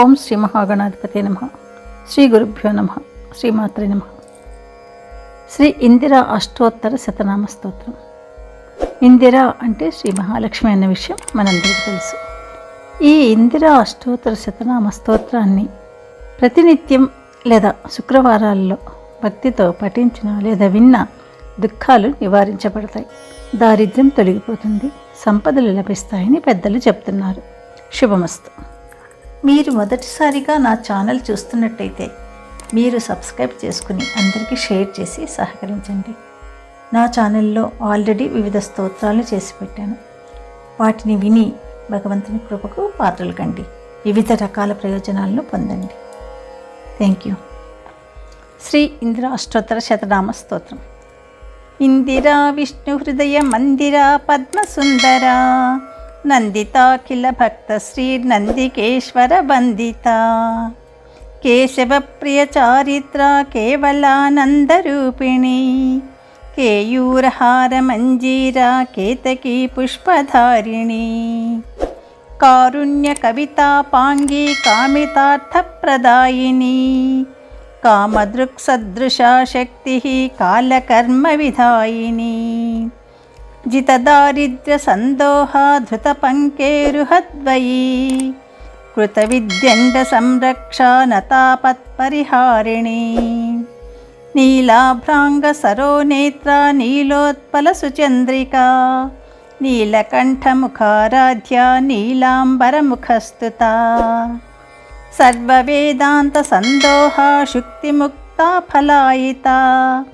ఓం శ్రీ మహాగణాధిపతి నమ. శ్రీ గురుభ్యో నమ. శ్రీమాత్రి నమ. శ్రీ ఇందిరా అష్టోత్తర శతనామ స్తోత్రం. ఇందిరా అంటే శ్రీ మహాలక్ష్మి అన్న విషయం మనందరికీ తెలుసు. ఈ ఇందిరా అష్టోత్తర శతనామ స్తోత్రాన్ని ప్రతినిత్యం లేదా శుక్రవారాల్లో భక్తితో పఠించిన లేదా విన్న దుఃఖాలు నివారించబడతాయి. దారిద్ర్యం తొలగిపోతుంది. సంపదలు లభిస్తాయని పెద్దలు చెప్తున్నారు. శుభమస్తు. మీరు మొదటిసారిగా నా ఛానల్ చూస్తున్నట్టయితే మీరు సబ్స్క్రైబ్ చేసుకుని అందరికీ షేర్ చేసి సహకరించండి. నా ఛానల్లో ఆల్రెడీ వివిధ స్తోత్రాలు చేసి పెట్టాను. వాటిని విని భగవంతుని కృపకు పాత్రలు కండి. వివిధ రకాల ప్రయోజనాలను పొందండి. థ్యాంక్ యూ శ్రీ ఇందిరా అష్టోత్తర శతనామ స్తోత్రం. ఇందిరా విష్ణు హృదయ మందిరా పద్మసుందరా. नन्दिता किल भक्तश्रीनन्दिकेश्वरवन्दिता केशवप्रियचारित्रा केवलानन्दरूपिणी। केयूरहारमञ्जीरा केतकी पुष्पधारिणी कारुण्यकवितापाङ्गी कामितार्थप्रदायिनी। कामदृक्सदृशा शक्तिः कालकर्मविधायिनी। కారుణ్య కవితా పాంగి కామితార్థప్రదాయిని కామదృక్సదృశా శక్తి కాలకర్మ విధాయిని జితదారిద్ర్య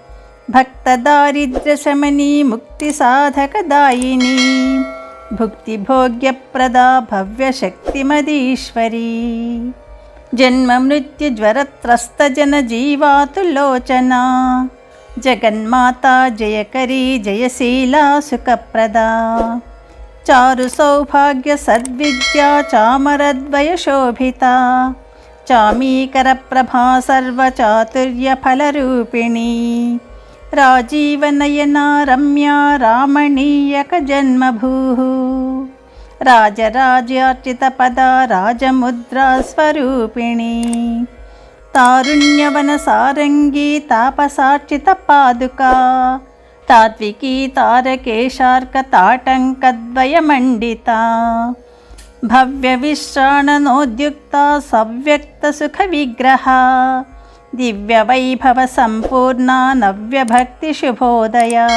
భక్తదారిద్ర్యశమని ముక్తిసాధకదాయిని భుక్తిభోగ్యప్రదా భవ్యశక్తిమదీశ్వరీ జన్మమృత్యుజ్వరత్రస్తజనజీవాతులోచనా జగన్మాతా జయకరీ జయశీలా సుఖప్రదా చారు సౌభాగ్య సద్విద్యా చామరద్వయశోభితా చామీకర ప్రభా సర్వచాతుర్య ఫలరూపిణీ రాజీవనయనా రమ్యా రామణీయక జన్మభూ రాజరాజ్యార్చితపదా రాజముద్రా స్వరూపిణీ. తారుణ్యవన సారంగీ తాపసార్చిత పాదుకా. తాత్వికీ తారకేశార్క తాటంకద్వయమండిత భవ్య విశ్రాణనోద్యుక్త సవ్యక్త సుఖ విగ్రహ. నవ్యభక్తిశుభోదయ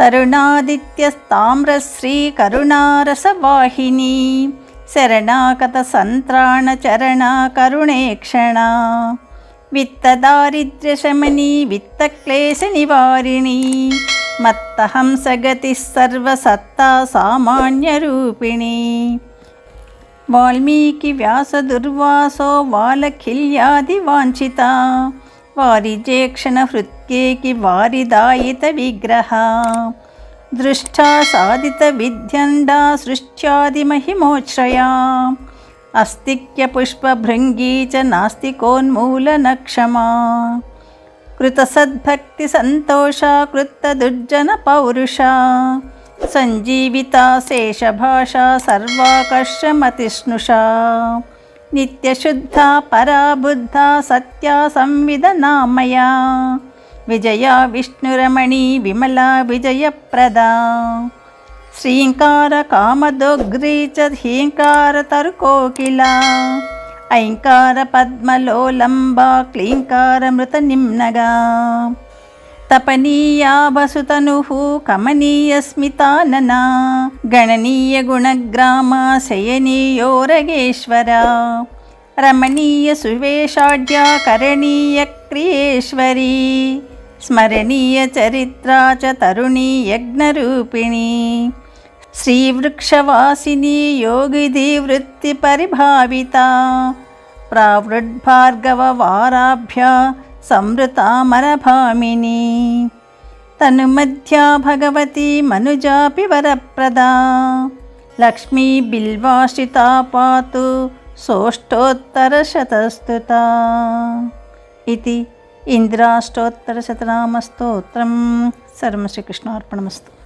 తరుణాదిత్యస్తామ్రశ్రీ కరుణారసవాహిని శరణాకత సంత్రాణ చరణ కరుణేక్షణ విత్తదారిద్ర్యశమని విత్తక్లేశనివారిణి మత్తహంసగతి వాల్మీకి వ్యాస దుర్వాసో వ్యాసదుర్వాసో వాలఖిల్యాది వాంఛిత. వారిజేక్షణ హృత్కేకి వారిదాయిత విగ్రహ. దృష్టా సాధిత విద్యండా సృష్ట్యాదిమహిమోశ్రయా అస్తిక్య పుష్పభృంగీ చ నాస్తికోన్మూలనక్షమా. కృతసద్భక్తి సంతోష కృత్తదుర్జన పౌరుష. సంజీవిత శేషభాష సర్వాకర్షమతిష్ణుషా నిత్యశుద్ధ పరాబుద్ధ సత్యా సంవిధనామయా. విజయ విష్ణురమణి విమల విజయప్రదా. శ్రీంకార కామదోగ్రీ చ హీంకార తరుకోకిల. తపనీయా వసుతను కమనీయస్మితాననా. గణనీయ గుణగ్రామ శయనీయోరగేశ్వర. రమణీయ సువేషాఢ్య కరణీయ క్రియేశ్వరీ. స్మరణీయ చరిత్రా చ తరుణీ యజ్ఞరూపిణీ శ్రీవృక్షవాసిని యోగిధి వృత్తి పరిభావిత ప్రావృడ్భార్గవవారాభ్య సంవృతామరభామిని. తనుమధ్యా భగవతి మనుజాపి వరప్రదా. లక్ష్మీ బిల్వాశ్రితా పాతు సోష్టోత్తరశతస్తుతా ఇది ఇంద్రాష్టోత్తరశతనామస్తోత్రం సర్వం శ్రీకృష్ణార్పణమస్తు.